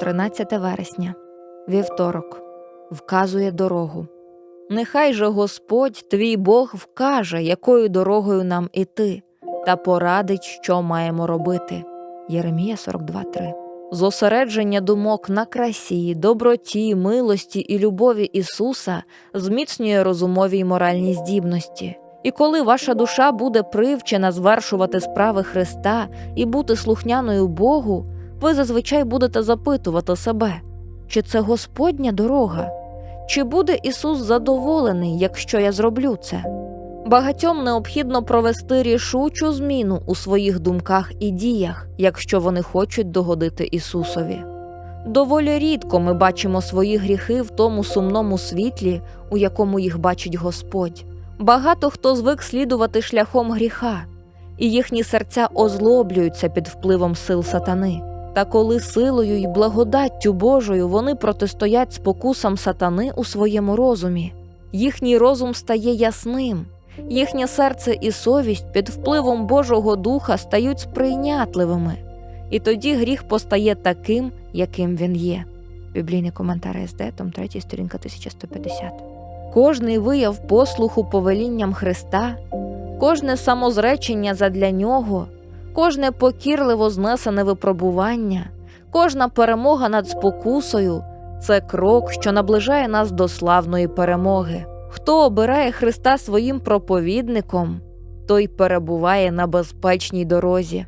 13 вересня, вівторок, вказує дорогу. Нехай же Господь, твій Бог, вкаже, якою дорогою нам іти, та порадить, що маємо робити. Єремія 42.3 Зосередження думок на красі, доброті, милості і любові Ісуса зміцнює розумові й моральні здібності. І коли ваша душа буде привчена звершувати справи Христа і бути слухняною Богу, ви зазвичай будете запитувати себе, чи це Господня дорога, чи буде Ісус задоволений, якщо я зроблю це? Багатьом необхідно провести рішучу зміну у своїх думках і діях, якщо вони хочуть догодити Ісусові. Доволі рідко ми бачимо свої гріхи в тому сумному світлі, у якому їх бачить Господь. Багато хто звик слідувати шляхом гріха, і їхні серця озлоблюються під впливом сил сатани. Та коли силою й благодаттю Божою вони протистоять спокусам сатани у своєму розумі, їхній розум стає ясним, їхнє серце і совість під впливом Божого Духа стають сприйнятливими, і тоді гріх постає таким, яким він є. Біблійний коментар СД, том 3, сторінка 1150. Кожний вияв послуху повелінням Христа, кожне самозречення задля нього, кожне покірливо знесене випробування, кожна перемога над спокусою це крок, що наближає нас до славної перемоги. Хто обирає Христа своїм проповідником, той перебуває на безпечній дорозі.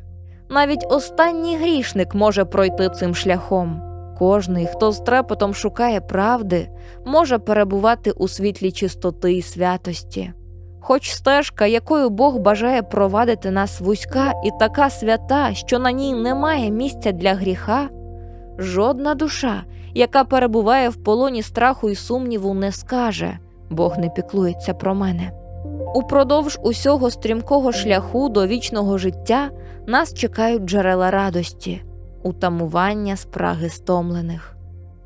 Навіть останній грішник може пройти цим шляхом. Кожний, хто з трепетом шукає правди, може перебувати у світлі чистоти і святості. Хоч стежка, якою Бог бажає провадити нас вузька і така свята, що на ній немає місця для гріха, жодна душа, яка перебуває в полоні страху і сумніву, не скаже Бог не піклується про мене. Упродовж усього стрімкого шляху до вічного життя нас чекають джерела радості, утамування спраги стомлених.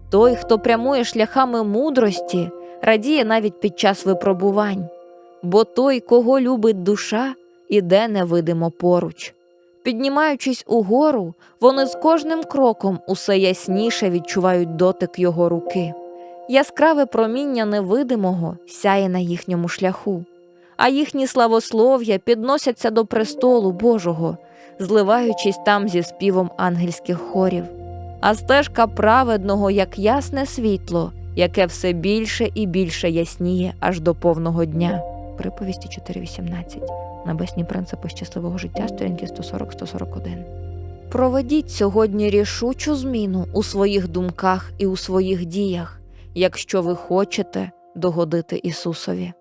Той, хто прямує шляхами мудрості, радіє навіть під час випробувань, бо той, кого любить душа, іде невидимо поруч. Піднімаючись угору, вони з кожним кроком усе ясніше відчувають дотик його руки. Яскраве проміння невидимого сяє на їхньому шляху, а їхні славослов'я підносяться до престолу Божого, зливаючись там зі співом ангельських хорів. А стежка праведного, як ясне світло, яке все більше і більше ясніє аж до повного дня. Приповісті 4.18. Небесні принципи щасливого життя, сторінки 140-141. Проведіть сьогодні рішучу зміну у своїх думках і у своїх діях, якщо ви хочете догодити Ісусові.